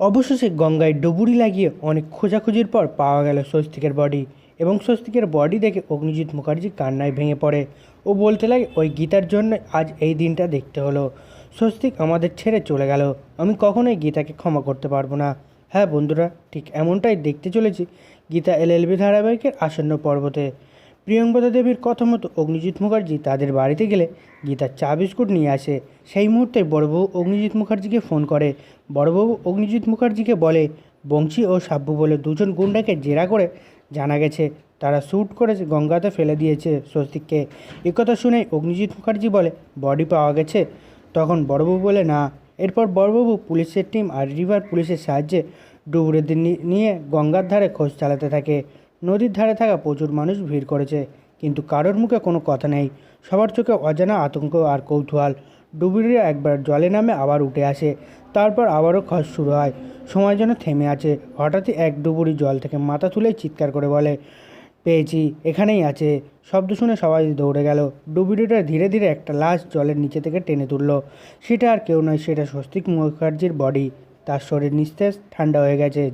অবশেষে গঙ্গায় ডুবুরি লাগিয়ে অনেক খোঁজাখুঁজির পর পাওয়া গেল স্বস্তিকের বডি এবং স্বস্তিকের বডি দেখে অগ্নিজিৎ মুখার্জি কান্নায় ভেঙে পড়ে। ও বলতে লাগে, ওই গীতার জন্য আজ এই দিনটা দেখতে হলো। স্বস্তিক আমাদের ছেড়ে চলে গেল। আমি কখনোই গীতাকে ক্ষমা করতে পারব না। হ্যাঁ বন্ধুরা, ঠিক এমনটাই দেখতে চলেছি। গীতা এলএলবি ধারাবাহিকের আসন্ন পর্বতে। প্রিয়ঙ্বদা দেবীর কথা মতো অগ্নিজিৎ মুখার্জি তাদের বাড়িতে গেলে গীতা চা বিস্কুট নিয়ে আসে। সেই মুহূর্তে বড়বাবু অগ্নিজিৎ মুখার্জিকে ফোন করে। বড়বাবু অগ্নিজিৎ মুখার্জিকে বলে, বংশী ও সাব্বু বলে দুজন গুন্ডাকে জেরা করে জানা গেছে। তারা শ্যুট করেছে গঙ্গাতে ফেলে দিয়েছে স্বস্তিককে। একথা শুনে অগ্নিজিৎ মুখার্জি বলে, বডি পাওয়া গেছে? তখন বড়বাবু বলে, না। এরপর বড়বাবু পুলিশের টিম আর রিভার পুলিশের সাহায্যে ডুবুরিদের নিয়ে গঙ্গার ধারে খোঁজ চালাতে থাকে। নদীর ধারে থাকা প্রচুর মানুষ ভিড় করেছে, কিন্তু কারোর মুখে কোনো কথা নেই। সবার চোখে অজানা আতঙ্ক আর কৌতূহল। ডুবুরিরা একবার জলে নামে আবার উঠে আসে, তারপর আবারও খোঁজ শুরু হয়। সময় যেন থেমে আছে, হঠাৎই এক ডুবুরি জল থেকে মাথা তুলে চিৎকার করে বলে, পেয়েছি, এখানেই আছে। শব্দ শুনে সবাই দৌড়ে গেল। ডুবুরিটা ধীরে ধীরে একটা লাশ জলের নিচে থেকে টেনে তুললো। সেটা আর কেউ নয়, সেটা স্বস্তিক মুখার্জির বডি তার শরীর নিস্তেজ, ঠান্ডা হয়ে গেছে।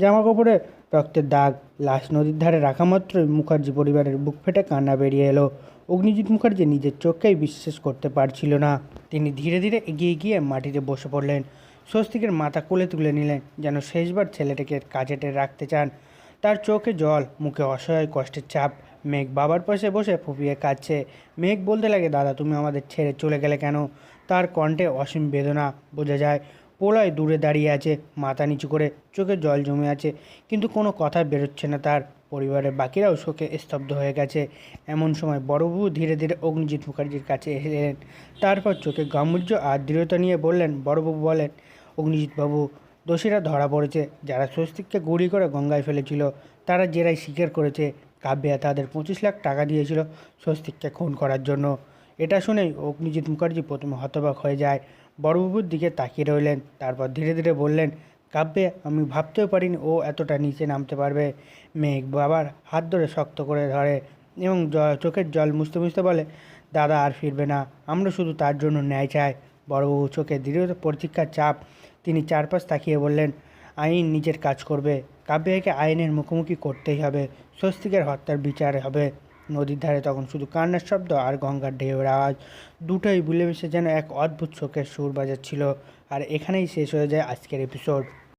জামা কাপড়ে রক্তের দাগ, লাশ নদীর ধারে রাখা মাত্রই মুখার্জি পরিবারের বুক ফেটে কান্না বেরিয়ে এলো। অগ্নিজিৎ মুখার্জি নিজের চোখকেই বিশ্বাস করতে পারছিল না। তিনি ধীরে ধীরে এগিয়ে গিয়ে মাটিতে বসে পড়লেন। স্বস্তিকের মাথা কোলে তুলে নিলেন যেন শেষবার ছেলেটাকে কাজেটে রাখতে চান। তার চোখে জল, মুখে অসহায় কষ্টের চাপ। মেঘ বাবার পাশে বসে ফুপিয়ে কাঁদছে। মেঘ বলতে লাগে, দাদা, তুমি আমাদের ছেড়ে চলে গেলে কেন? তার কণ্ঠে অসীম বেদনা বোঝা যায়। পোলায় দূরে দাঁড়িয়ে আছে। মাথা নিচু করে চোখে জল জমে আছে। কিন্তু কোনো কথা বেরোচ্ছে না তার। পরিবারের বাকিরাও শোকে স্তব্ধ হয়ে গেছে। এমন সময় বড়বাবু ধীরে ধীরে অগ্নিজিৎ মুখার্জির কাছে এলেন। তারপর চোখে গাম্ভীর্য আর দৃঢ়তা নিয়ে বললেন বড়বাবু বলেন অগ্নিজিৎ বাবু দোষীরা ধরা পড়েছে। যারা স্বস্তিককে গুলি করে গঙ্গায় ফেলেছিল, তারা জেরাই স্বীকার করেছে। কাব্যা তাদের পঁচিশ লাখ টাকা দিয়েছিল স্বস্তিককে খুন করার জন্য। এটা শুনেই অগ্নিজিৎ মুখার্জি প্রথমে হতবাক হয়ে যায়। বড়বাবুর দিকে তাকিয়ে রইলেন, তারপর ধীরে ধীরে বললেন, কাব্যে, আমি ভাবতেও পারিনি ও এতটা নিচে নামতে পারবে। মেঘ বাবার হাত ধরে শক্ত করে ধরে এবং চোখের জল মুছতে মুছতে বলে, দাদা আর ফিরবে না, আমরা শুধু তার জন্য ন্যায় চাই। বড়বাবু চোখে দৃঢ় প্রতীক্ষার চাপ, তিনি চারপাশ তাকিয়ে বললেন, আইন নিজের কাজ করবে। কাব্যকে আইনের মুখোমুখি করতেই হবে। স্বস্তিকের হত্যার বিচার হবে। নদীর ধারে তখন শুধু কান্নার শব্দ আর গঙ্গার ঢেউয়ের আওয়াজ দুটোই মিশে যেন এক অদ্ভুত শোকের সুর বাজার ছিল আর এখানেই শেষ হয়ে যায় আজকের এপিসোড